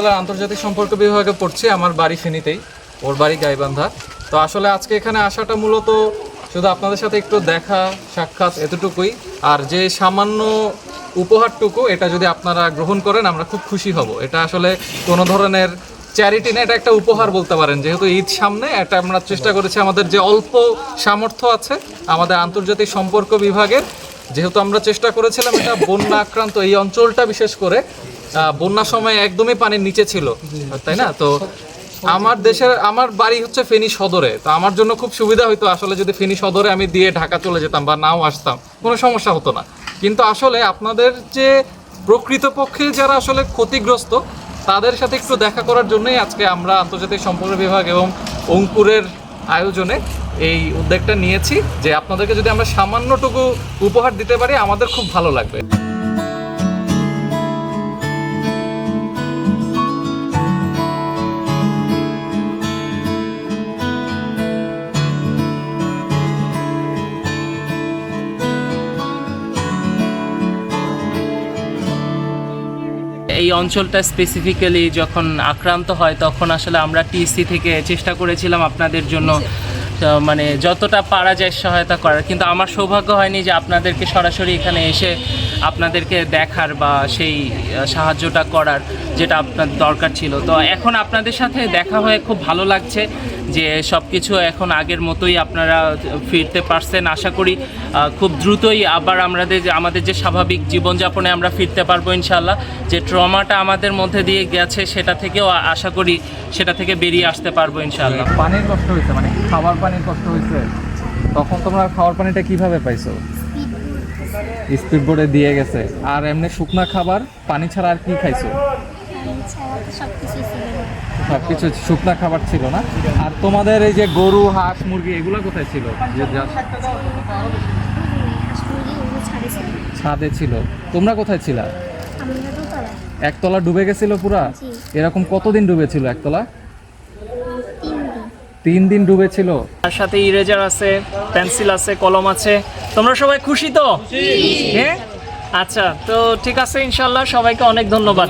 তাহলে আন্তর্জাতিক সম্পর্ক বিভাগে পড়ছি, আমার বাড়ি ফেনীতেই, ওর বাড়ি গাইবান্ধা। তো আসলে আজকে এখানে আসাটা মূলত শুধু আপনাদের সাথে একটু দেখা, সাক্ষাৎ এতটুকুই। আর যে সামান্য উপহারটুকু, এটা যদি আপনারা গ্রহণ করেন, আমরা খুব খুশি হব। এটা আসলে কোনো ধরনের চ্যারিটি না, এটা একটা উপহার বলতে পারেন। যেহেতু ঈদ সামনে, এটা আমরা চেষ্টা করেছি, আমাদের যে অল্প সামর্থ্য আছে, আমাদের আন্তর্জাতিক সম্পর্ক বিভাগের, যেহেতু আমরা চেষ্টা করেছিলাম এটা বন্যা আক্রান্ত এই অঞ্চলটা বিশেষ করে বন্যার সময় একদমই পানির নিচে ছিল, তাই না? তো আমার দেশের, আমার বাড়ি হচ্ছে ফেনী সদরে, তো আমার জন্য খুব সুবিধা হতো আসলে যদি ফেনী সদরে আমি দিয়ে ঢাকা চলে যেতাম বা নাও আসতাম, কোনো সমস্যা হতো না। কিন্তু আসলে আপনাদের যে প্রকৃতপক্ষে যারা আসলে ক্ষতিগ্রস্ত, তাদের সাথে একটু দেখা করার জন্যই আজকে আমরা আন্তর্জাতিক সম্পর্ক বিভাগ এবং অঙ্কুরের আয়োজনে এই উদ্যোগটা নিয়েছি, যে আপনাদেরকে যদি আমরা সামান্যটুকু উপহার দিতে পারি, আমাদের খুব ভালো লাগবে। এই অঞ্চলটা স্পেসিফিক্যালি যখন আক্রান্ত হয়, তখন আসলে আমরা টিএসসি থেকে চেষ্টা করেছিলাম আপনাদের জন্য মানে যতটা পারা যায় সহায়তা করার। কিন্তু আমার সৌভাগ্য হয়নি যে আপনাদেরকে সরাসরি এখানে এসে আপনাদেরকে দেখার বা সেই সাহায্যটা করার যেটা আপনার দরকার ছিল। তো এখন আপনাদের সাথে দেখা হয়ে খুব ভালো লাগছে যে সব কিছু এখন আগের মতোই আপনারা ফিরতে পারছেন। আশা করি খুব দ্রুতই আবার আমাদের যে- আমাদের যে স্বাভাবিক জীবনযাপনে আমরা ফিরতে পারব ইনশাল্লাহ যে ট্রমাটা আমাদের মধ্যে দিয়ে গেছে সেটা থেকেও আশা করি সেটা থেকে বেরিয়ে আসতে পারব ইনশাল্লাহ পানির কষ্ট হয়েছে মানে খাবার পানির কষ্ট হয়েছে। তখন তোমরা খাবার পানিটা কীভাবে পাইছো? স্পিড বোর্ডে দিয়ে গেছে। আর এমনি শুকনা খাবার পানি ছাড়া আর কি খাইছো? সব কিছু শুকনা খাবার ছিল না? আর তোমাদের এই যে গরু হাঁস মুরগি এগুলো কোথায় ছিল? যে যা হাঁস মুরগি ওগুলো ছাড়েছিল ছাদে ছিল। তোমরা কোথায় ছিলা? আমরা তো তারা একতলা ডুবে গেছিল পুরা? এরকম কতদিন ডুবেছিল একতলা? তিন দিন। তিন দিন ডুবেছিল। তার সাথে ইরেজার আছে পেন্সিল আছে কলম আছে। তোমরা সবাই খুশি তো? হ্যাঁ? আচ্ছা তো ঠিক আছে ইনশাল্লাহ সবাইকে অনেক ধন্যবাদ।